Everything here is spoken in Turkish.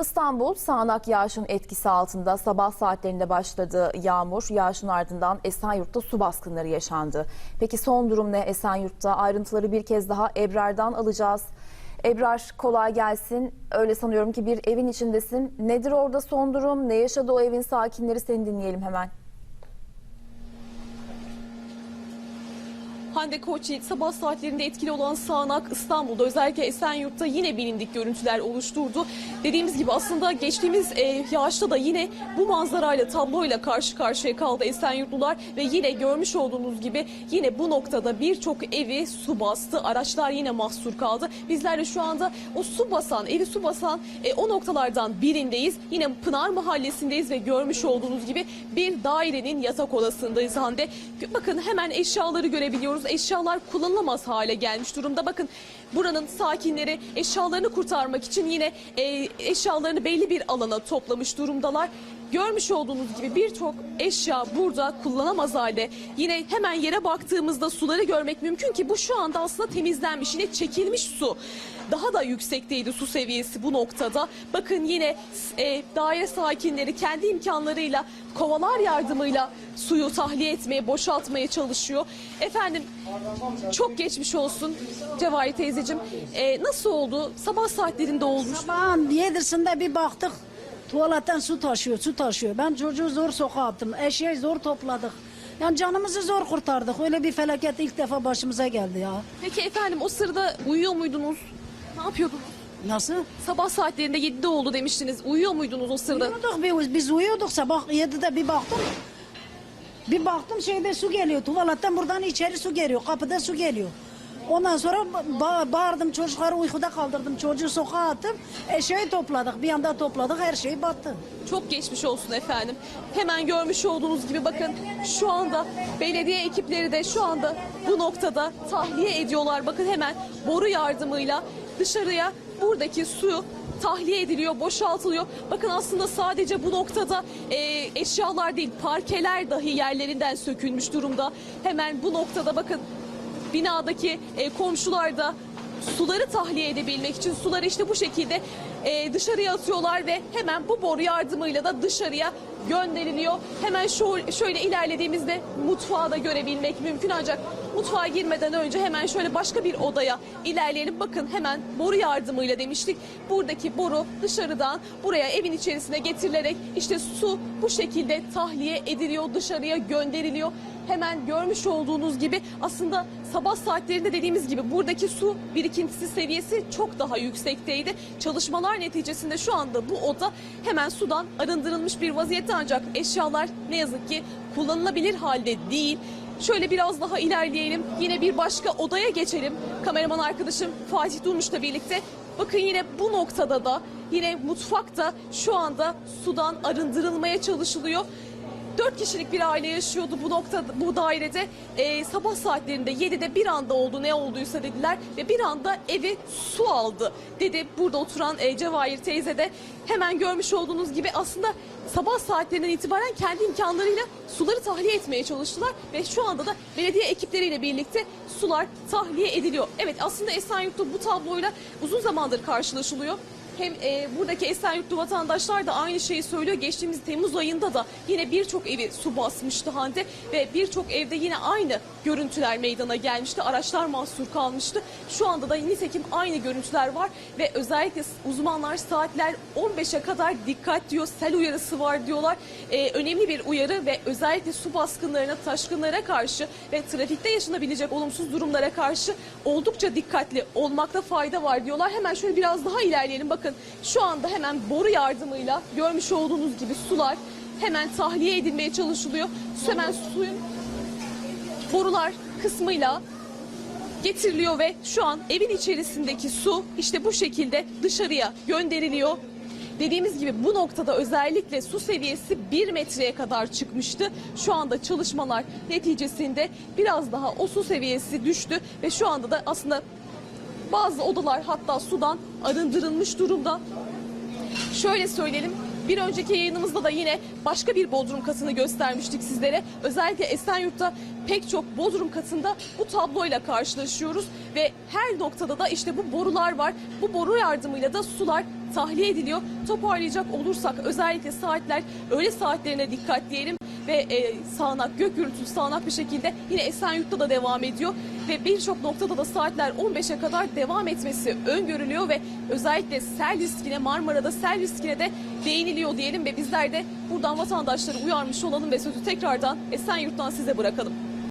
İstanbul sağanak yağışın etkisi altında sabah saatlerinde başladı yağmur. Yağışın ardından Esenyurt'ta su baskınları yaşandı. Peki son durum ne Esenyurt'ta? Ayrıntıları bir kez daha Ebrar'dan alacağız. Ebrar kolay gelsin. Öyle sanıyorum ki bir evin içindesin. Nedir orada son durum? Ne yaşadı o evin sakinleri? Seni dinleyelim hemen. Hande Koçyiğit sabah saatlerinde etkili olan sağanak İstanbul'da özellikle Esenyurt'ta yine bilindik görüntüler oluşturdu. Dediğimiz gibi aslında geçtiğimiz e, yağışta da yine bu manzarayla tabloyla karşı karşıya kaldı Esenyurtlular ve yine görmüş olduğunuz gibi yine bu noktada birçok evi su bastı. Araçlar yine mahsur kaldı. Bizler de şu anda o su basan, evi su basan e, o noktalardan birindeyiz. Yine Pınar Mahallesi'ndeyiz ve görmüş olduğunuz gibi bir dairenin yatak odasındayız Hande. Bakın hemen eşyaları görebiliyoruz. Eşyalar kullanılamaz hale gelmiş durumda. Bakın buranın sakinleri eşyalarını kurtarmak için yine e, eşyalarını belli bir alana toplamış durumdalar. Görmüş olduğunuz gibi birçok eşya burada kullanamaz halde. Yine hemen yere baktığımızda suları görmek mümkün ki bu şu anda aslında temizlenmiş. Yine çekilmiş su. Daha da yüksekteydi su seviyesi bu noktada. Bakın yine e, daire sakinleri kendi imkanlarıyla kovalar yardımıyla suyu tahliye etmeye, boşaltmaya çalışıyor. Efendim çok geçmiş olsun Cevahir teyzeciğim. E, nasıl oldu? Sabah saatlerinde olmuş. Sabahın yedisinde bir baktık tuvaletten su taşıyor, su taşıyor. Ben çocuğu zor sokağa attım, eşeği zor topladık. Yani canımızı zor kurtardık. Öyle bir felaket ilk defa başımıza geldi ya. Peki efendim o sırada uyuyor muydunuz? Ne yapıyordunuz? Nasıl? Sabah saatlerinde 7'de oldu demiştiniz. Uyuyor muydunuz o sırada? Uyuyorduk biz, biz uyuyorduk sabah yedide bir baktım. Bir baktım şeyde su geliyor. Tuvaletten buradan içeri su geliyor. Kapıda su geliyor. Ondan sonra ba- bağırdım çocukları uykuda kaldırdım. Çocuğu sokağa attım. Eşeği topladık. Bir anda topladık her şey battı. Çok geçmiş olsun efendim. Hemen görmüş olduğunuz gibi bakın şu anda belediye ekipleri de şu anda bu noktada tahliye ediyorlar. Bakın hemen boru yardımıyla dışarıya buradaki suyu tahliye ediliyor, boşaltılıyor. Bakın aslında sadece bu noktada e, eşyalar değil parkeler dahi yerlerinden sökülmüş durumda. Hemen bu noktada bakın binadaki e, komşular da suları tahliye edebilmek için suları işte bu şekilde e, dışarıya atıyorlar ve hemen bu boru yardımıyla da dışarıya gönderiliyor. Hemen şu, şöyle ilerlediğimizde mutfağı da görebilmek mümkün ancak mutfağa girmeden önce hemen şöyle başka bir odaya ilerleyelim. Bakın hemen boru yardımıyla demiştik. Buradaki boru dışarıdan buraya evin içerisine getirilerek işte su bu şekilde tahliye ediliyor, dışarıya gönderiliyor. Hemen görmüş olduğunuz gibi aslında sabah saatlerinde dediğimiz gibi buradaki su birikintisi seviyesi çok daha yüksekteydi. Çalışmalar neticesinde şu anda bu oda hemen sudan arındırılmış bir vaziyette ancak eşyalar ne yazık ki kullanılabilir halde değil. Şöyle biraz daha ilerleyelim. Yine bir başka odaya geçelim. Kameraman arkadaşım Fatih Durmuş'la birlikte. Bakın yine bu noktada da yine mutfakta şu anda sudan arındırılmaya çalışılıyor. Dört kişilik bir aile yaşıyordu bu nokta bu dairede. Ee, sabah saatlerinde 7'de bir anda oldu ne olduysa dediler ve bir anda evi su aldı dedi burada oturan e, Cevahir teyze de. Hemen görmüş olduğunuz gibi aslında sabah saatlerinden itibaren kendi imkanlarıyla suları tahliye etmeye çalıştılar ve şu anda da belediye ekipleriyle birlikte sular tahliye ediliyor. Evet aslında Esenyurt'ta bu tabloyla uzun zamandır karşılaşılıyor. Hem e, buradaki Esenyurtlu vatandaşlar da aynı şeyi söylüyor. Geçtiğimiz Temmuz ayında da yine birçok evi su basmıştı Hande ve birçok evde yine aynı görüntüler meydana gelmişti. Araçlar mahsur kalmıştı. Şu anda da nitekim aynı görüntüler var ve özellikle uzmanlar saatler 15'e kadar dikkat diyor. Sel uyarısı var diyorlar. E, önemli bir uyarı ve özellikle su baskınlarına, taşkınlara karşı ve trafikte yaşanabilecek olumsuz durumlara karşı oldukça dikkatli olmakta fayda var diyorlar. Hemen şöyle biraz daha ilerleyelim. Bakın şu anda hemen boru yardımıyla görmüş olduğunuz gibi sular hemen tahliye edilmeye çalışılıyor. Hemen suyun borular kısmıyla getiriliyor ve şu an evin içerisindeki su işte bu şekilde dışarıya gönderiliyor. Dediğimiz gibi bu noktada özellikle su seviyesi 1 metreye kadar çıkmıştı. Şu anda çalışmalar neticesinde biraz daha o su seviyesi düştü ve şu anda da aslında bazı odalar hatta sudan arındırılmış durumda. Şöyle söyleyelim. Bir önceki yayınımızda da yine başka bir bodrum katını göstermiştik sizlere. Özellikle Esenyurt'ta pek çok bodrum katında bu tabloyla karşılaşıyoruz ve her noktada da işte bu borular var. Bu boru yardımıyla da sular tahliye ediliyor. Toparlayacak olursak özellikle saatler öğle saatlerine dikkat diyelim ve e, sağanak gök gürültüsü sağanak bir şekilde yine Esenyurt'ta da devam ediyor ve birçok noktada da saatler 15'e kadar devam etmesi öngörülüyor ve özellikle sel riskine Marmara'da sel riskine de değiniliyor diyelim ve bizler de buradan vatandaşları uyarmış olalım ve sözü tekrardan Esenyurt'tan size bırakalım.